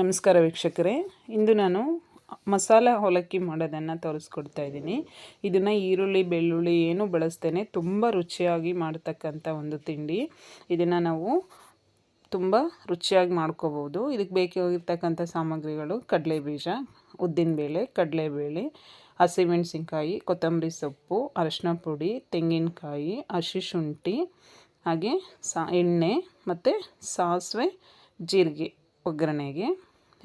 ನಮಸ್ಕಾರ ವೀಕ್ಷಕರೇ. ಇಂದು ನಾನು ಮಸಾಲ ಅವಲಕ್ಕಿ ಮಾಡೋದನ್ನು ತೋರಿಸ್ಕೊಡ್ತಾ ಇದ್ದೀನಿ. ಇದನ್ನು ಈರುಳ್ಳಿ, ಬೆಳ್ಳುಳ್ಳಿ ಏನು ಬಳಸ್ತೇನೆ ತುಂಬ ರುಚಿಯಾಗಿ ಮಾಡ್ತಕ್ಕಂಥ ಒಂದು ತಿಂಡಿ. ಇದನ್ನು ನಾವು ತುಂಬ ರುಚಿಯಾಗಿ ಮಾಡ್ಕೋಬೋದು ಇದಕ್ಕೆ ಬೇಕಾಗಿರ್ತಕ್ಕಂಥ ಸಾಮಗ್ರಿಗಳು ಕಡಲೆ ಬೀಜ ಉದ್ದಿನಬೇಳೆ, ಕಡಲೆಬೇಳೆ, ಹಸಿಮೆಣಸಿನ್ಕಾಯಿ, ಕೊತ್ತಂಬರಿ ಸೊಪ್ಪು, ಅರಶಿನ ಪುಡಿ, ತೆಂಗಿನಕಾಯಿ ಹಸಿ ಶುಂಠಿ, ಹಾಗೆ ಸಾ, ಎಣ್ಣೆ ಮತ್ತು ಸಾಸಿವೆ, ಜೀರಿಗೆ. ಒಗ್ಗರಣೆಗೆ.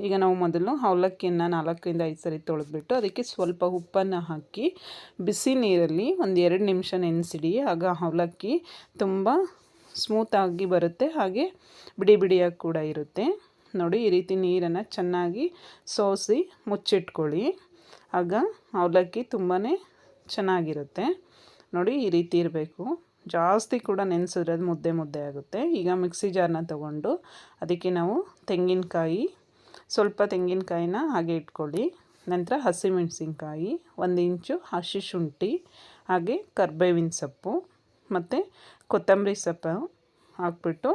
ಈಗ ನಾವು ಮೊದಲು ಅವಲಕ್ಕಿಯನ್ನು ನಾಲ್ಕರಿಂದ ಐದು ಸರಿ ತೊಳೆದ್ಬಿಟ್ಟು ಅದಕ್ಕೆ ಸ್ವಲ್ಪ ಉಪ್ಪನ್ನು ಹಾಕಿ ಬಿಸಿ ನೀರಲ್ಲಿ ಒಂದು ಎರಡು ನಿಮಿಷ ನೆನೆಸಿಡಿ. ಆಗ ಅವಲಕ್ಕಿ ತುಂಬ ಸ್ಮೂತಾಗಿ ಬರುತ್ತೆ, ಹಾಗೆ ಬಿಡಿ ಬಿಡಿಯಾಗಿ ಕೂಡ ಇರುತ್ತೆ. ನೋಡಿ, ಈ ರೀತಿ ನೀರನ್ನು ಚೆನ್ನಾಗಿ ಸೋಸಿ ಮುಚ್ಚಿಟ್ಕೊಳ್ಳಿ. ಆಗ ಅವಲಕ್ಕಿ ತುಂಬಾ ಚೆನ್ನಾಗಿರುತ್ತೆ. ನೋಡಿ, ಈ ರೀತಿ ಇರಬೇಕು. ಜಾಸ್ತಿ ಕೂಡ ನೆನೆಸಿದ್ರೆ ಅದು ಮುದ್ದೆ ಮುದ್ದೆ ಆಗುತ್ತೆ. ಈಗ ಮಿಕ್ಸಿ ಜಾರನ್ನ ತಗೊಂಡು ಅದಕ್ಕೆ ನಾವು ತೆಂಗಿನಕಾಯಿ, ಸ್ವಲ್ಪ ತೆಂಗಿನಕಾಯಿನ ಹಾಗೆ ಇಟ್ಕೊಳ್ಳಿ. ನಂತರ ಹಸಿಮೆಣಸಿನ್ಕಾಯಿ, ಒಂದು ಇಂಚು ಹಸಿ ಶುಂಠಿ, ಹಾಗೆ ಕರ್ಬೇವಿನ ಸೊಪ್ಪು, ಮತ್ತು ಕೊತ್ತಂಬರಿ ಸೊಪ್ಪು ಹಾಕ್ಬಿಟ್ಟು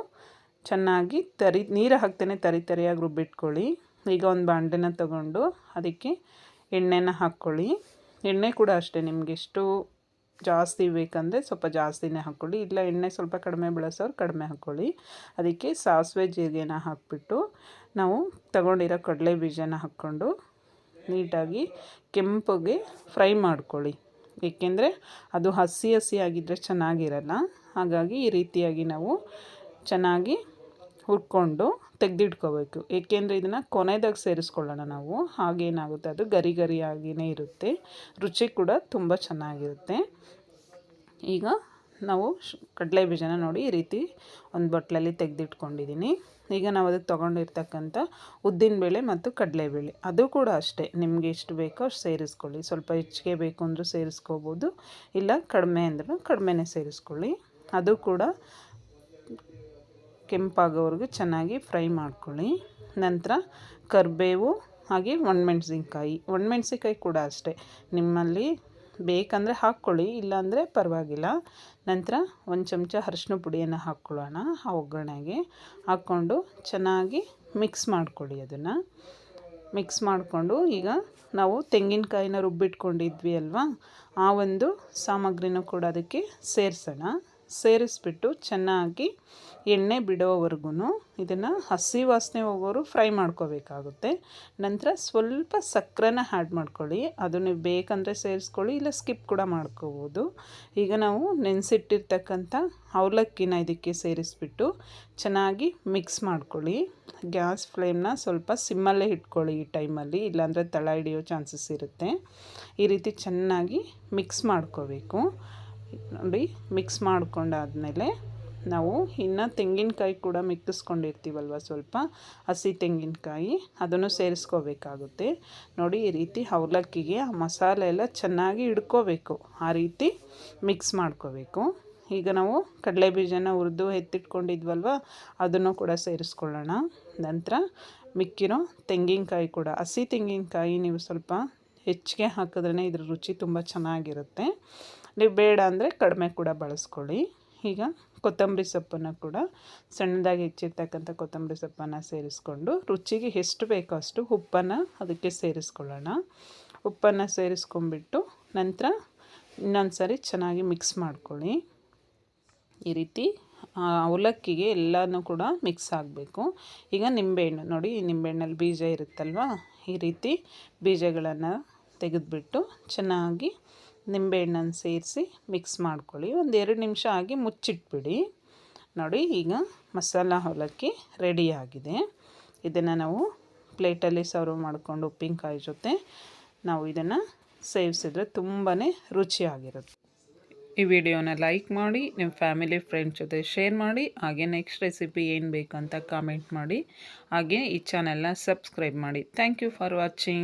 ಚೆನ್ನಾಗಿ ತರಿ, ನೀರು ಹಾಕ್ತೇನೆ ತರಿ ತರಿಯಾಗಿ ರುಬ್ಬಿಟ್ಕೊಳ್ಳಿ. ಈಗ ಒಂದು ಬಾಂಡೆನ ತಗೊಂಡು ಅದಕ್ಕೆ ಎಣ್ಣೆನ ಹಾಕ್ಕೊಳ್ಳಿ. ಎಣ್ಣೆ ಕೂಡ ಅಷ್ಟೇ, ನಿಮಗೆ ಎಷ್ಟು ಜಾಸ್ತಿ ಬೇಕಂದರೆ ಸ್ವಲ್ಪ ಜಾಸ್ತಿನೇ ಹಾಕ್ಕೊಳ್ಳಿ. ಇಲ್ಲ, ಎಣ್ಣೆ ಸ್ವಲ್ಪ ಕಡಿಮೆ ಬಳಸೋರು ಕಡಿಮೆ ಹಾಕ್ಕೊಳ್ಳಿ. ಅದಕ್ಕೆ ಸಾಸಿವೆ, ಜೀರಿಗೆನ ಹಾಕ್ಬಿಟ್ಟು ನಾವು ತಗೊಂಡಿರೋ ಕಡಲೆ ಬೀಜನ ಹಾಕ್ಕೊಂಡು ನೀಟಾಗಿ ಕೆಂಪಗೆ ಫ್ರೈ ಮಾಡ್ಕೊಳ್ಳಿ. ಏಕೆಂದರೆ ಅದು ಹಸಿ ಹಸಿ ಆಗಿದ್ದರೆ ಚೆನ್ನಾಗಿರಲ್ಲ. ಹಾಗಾಗಿ ಈ ರೀತಿಯಾಗಿ ನಾವು ಚೆನ್ನಾಗಿ ಹುರ್ಕೊಂಡು ತೆಗೆದಿಟ್ಕೋಬೇಕು. ಏಕೆಂದರೆ ಇದನ್ನು ಕೊನೆದಾಗ ಸೇರಿಸ್ಕೊಳ್ಳೋಣ ನಾವು. ಹಾಗೇನಾಗುತ್ತೆ? ಅದು ಗರಿ ಗರಿಯಾಗಿಯೇ ಇರುತ್ತೆ. ರುಚಿ ಕೂಡ ತುಂಬ ಚೆನ್ನಾಗಿರುತ್ತೆ. ಈಗ ನಾವು ಕಡಲೆ ಬೀಜನ ನೋಡಿ ಈ ರೀತಿ ಒಂದು ಬಟ್ಲಲ್ಲಿ ತೆಗೆದಿಟ್ಕೊಂಡಿದ್ದೀನಿ ಈಗ ನಾವು ಅದಕ್ಕೆ ತೊಗೊಂಡಿರ್ತಕ್ಕಂಥ ಉದ್ದಿನಬೇಳೆ ಮತ್ತು ಕಡಲೆಬೇಳೆ ಅದು ಕೂಡ ಅಷ್ಟೇ. ನಿಮಗೆ ಎಷ್ಟು ಬೇಕೋ ಅಷ್ಟು ಸೇರಿಸ್ಕೊಳ್ಳಿ. ಸ್ವಲ್ಪ ಹೆಚ್ಚಿಗೆ ಬೇಕು ಅಂದರೂ ಸೇರಿಸ್ಕೋಬೋದು. ಇಲ್ಲ ಕಡಿಮೆ ಅಂದ್ರೂ ಕಡಿಮೆನೇ ಸೇರಿಸ್ಕೊಳ್ಳಿ. ಅದು ಕೂಡ ಕೆಂಪಾಗೋವರೆಗೂ ಚೆನ್ನಾಗಿ ಫ್ರೈ ಮಾಡ್ಕೊಳ್ಳಿ. ನಂತರ ಕರಿಬೇವು, ಹಾಗೆ ಒಣಮೆಣ್ಸಿನ್ಕಾಯಿ. ಒಣಮೆಣ್ಸಿನ್ಕಾಯಿ ಕೂಡ ಅಷ್ಟೇ. ನಿಮ್ಮಲ್ಲಿ ಬೇಕಂದರೆ ಹಾಕ್ಕೊಳ್ಳಿ, ಇಲ್ಲಾಂದರೆ ಪರವಾಗಿಲ್ಲ. ನಂತರ ಒಂದು ಚಮಚ ಅರಶಿನ ಪುಡಿಯನ್ನು ಹಾಕ್ಕೊಳ್ಳೋಣ, ಆ ಒಗ್ಗರಣೆಗೆ. ಹಾಕ್ಕೊಂಡು ಚೆನ್ನಾಗಿ ಮಿಕ್ಸ್ ಮಾಡ್ಕೊಳ್ಳಿ ಅದನ್ನು. ಮಿಕ್ಸ್ ಮಾಡಿಕೊಂಡು ಈಗ ನಾವು ತೆಂಗಿನಕಾಯಿನ ರುಬ್ಬಿಟ್ಕೊಂಡಿದ್ವಿ ಅಲ್ವಾ? ಆ ಒಂದು ಸಾಮಗ್ರಿನೂ ಕೂಡ ಅದಕ್ಕೆ ಸೇರಿಸೋಣ. ಸೇರಿಸ್ಬಿಟ್ಟು ಚೆನ್ನಾಗಿ ಎಣ್ಣೆ ಬಿಡೋವರೆಗೂ ಇದನ್ನು ಹಸಿ ವಾಸನೆ ಹೋಗೋರು ಫ್ರೈ ಮಾಡ್ಕೋಬೇಕಾಗುತ್ತೆ. ನಂತರ ಸ್ವಲ್ಪ ಸಕ್ಕರೆನ ಆ್ಯಡ್ ಮಾಡ್ಕೊಳ್ಳಿ. ಅದು ನೀವು ಬೇಕಂದರೆ ಸೇರಿಸ್ಕೊಳ್ಳಿ, ಇಲ್ಲ ಸ್ಕಿಪ್ ಕೂಡ ಮಾಡ್ಕೋಬೋದು. ಈಗ ನಾವು ನೆನೆಸಿಟ್ಟಿರ್ತಕ್ಕಂಥ ಅವಲಕ್ಕಿನ ಇದಕ್ಕೆ ಸೇರಿಸ್ಬಿಟ್ಟು ಚೆನ್ನಾಗಿ ಮಿಕ್ಸ್ ಮಾಡ್ಕೊಳ್ಳಿ. ಗ್ಯಾಸ್ ಫ್ಲೇಮ್ನ ಸ್ವಲ್ಪ ಸಿಮ್ಮಲ್ಲೇ ಇಟ್ಕೊಳ್ಳಿ ಈ ಟೈಮಲ್ಲಿ, ಇಲ್ಲಾಂದರೆ ತಳ ಹಿಡಿಯೋ ಚಾನ್ಸಸ್ ಇರುತ್ತೆ. ಈ ರೀತಿ ಚೆನ್ನಾಗಿ ಮಿಕ್ಸ್ ಮಾಡ್ಕೋಬೇಕು. ನೋಡಿ ಮಿಕ್ಸ್ ಮಾಡ್ಕೊಂಡಾದಮೇಲೆ ನಾವು ಇನ್ನು ತೆಂಗಿನಕಾಯಿ ಕೂಡ ಮಿಕ್ಕಿಸ್ಕೊಂಡಿರ್ತೀವಲ್ವ ಸ್ವಲ್ಪ? ಹಸಿ ತೆಂಗಿನಕಾಯಿ, ಅದನ್ನು ಸೇರಿಸ್ಕೋಬೇಕಾಗುತ್ತೆ. ನೋಡಿ, ಈ ರೀತಿ ಅವಲಕ್ಕಿಗೆ ಆ ಮಸಾಲೆ ಎಲ್ಲ ಚೆನ್ನಾಗಿ ಹಿಡ್ಕೋಬೇಕು ಆ ರೀತಿ ಮಿಕ್ಸ್ ಮಾಡ್ಕೋಬೇಕು. ಈಗ ನಾವು ಕಡಲೆ ಬೀಜನ ಹುರಿದು ಎತ್ತಿಟ್ಕೊಂಡಿದ್ವಲ್ವ, ಅದನ್ನು ಕೂಡ ಸೇರಿಸ್ಕೊಳ್ಳೋಣ. ನಂತರ ಮಿಕ್ಕಿರೋ ತೆಂಗಿನಕಾಯಿ ಕೂಡ, ಹಸಿ ತೆಂಗಿನಕಾಯಿ ನೀವು ಸ್ವಲ್ಪ ಹೆಚ್ಚಿಗೆ ಹಾಕಿದ್ರೇ ಇದ್ರ ರುಚಿ ತುಂಬ ಚೆನ್ನಾಗಿರುತ್ತೆ. ನೀವು ಬೇಡ ಅಂದರೆ ಕಡಿಮೆ ಕೂಡ ಬಳಸ್ಕೊಳ್ಳಿ. ಈಗ ಕೊತ್ತಂಬರಿ ಸೊಪ್ಪನ್ನು ಕೂಡ ಸಣ್ಣದಾಗಿ ಹೆಚ್ಚಿರ್ತಕ್ಕಂಥ ಕೊತ್ತಂಬರಿ ಸೊಪ್ಪನ್ನು ಸೇರಿಸ್ಕೊಂಡು ರುಚಿಗೆ ಎಷ್ಟು ಬೇಕೋ ಅಷ್ಟು ಉಪ್ಪನ್ನು ಅದಕ್ಕೆ ಸೇರಿಸ್ಕೊಳ್ಳೋಣ. ಉಪ್ಪನ್ನು ಸೇರಿಸ್ಕೊಂಡ್ಬಿಟ್ಟು ನಂತರ ಇನ್ನೊಂದು ಸಾರಿ ಚೆನ್ನಾಗಿ ಮಿಕ್ಸ್ ಮಾಡ್ಕೊಳ್ಳಿ. ಈ ರೀತಿ ಅವಲಕ್ಕಿಗೆ ಎಲ್ಲನೂ ಕೂಡ ಮಿಕ್ಸ್ ಆಗಬೇಕು. ಈಗ ನಿಂಬೆಹಣ್ಣು, ನೋಡಿ ಈ ನಿಂಬೆಹಣ್ಣಲ್ಲಿ ಬೀಜ ಇರುತ್ತಲ್ವ? ಈ ರೀತಿ ಬೀಜಗಳನ್ನು ತೆಗೆದುಬಿಟ್ಟು ಚೆನ್ನಾಗಿ ನಿಂಬೆಹಣ್ಣನ್ನು ಸೇರಿಸಿ ಮಿಕ್ಸ್ ಮಾಡ್ಕೊಳ್ಳಿ. ಒಂದು ಎರಡು ನಿಮಿಷ ಆಗಿ ಮುಚ್ಚಿಟ್ಬಿಡಿ. ನೋಡಿ, ಈಗ ಮಸಾಲ ಅವಲಕ್ಕಿ ರೆಡಿಯಾಗಿದೆ ಇದನ್ನು ನಾವು ಪ್ಲೇಟಲ್ಲಿ ಸರ್ವ್ ಮಾಡಿಕೊಂಡು ಉಪ್ಪಿನಕಾಯಿ ಜೊತೆ ನಾವು ಇದನ್ನು ಸೇವಿಸಿದ್ರೆ ತುಂಬಾ ರುಚಿಯಾಗಿರುತ್ತೆ. ಈ ವಿಡಿಯೋನ ಲೈಕ್ ಮಾಡಿ, ನಿಮ್ಮ ಫ್ಯಾಮಿಲಿ, ಫ್ರೆಂಡ್ಸ್ ಜೊತೆ ಶೇರ್ ಮಾಡಿ, ಹಾಗೆ ನೆಕ್ಸ್ಟ್ ರೆಸಿಪಿ ಏನು ಬೇಕಂತ ಕಾಮೆಂಟ್ ಮಾಡಿ, ಹಾಗೆ ಈ ಚಾನೆಲ್ನ ಸಬ್ಸ್ಕ್ರೈಬ್ ಮಾಡಿ. Thank you for watching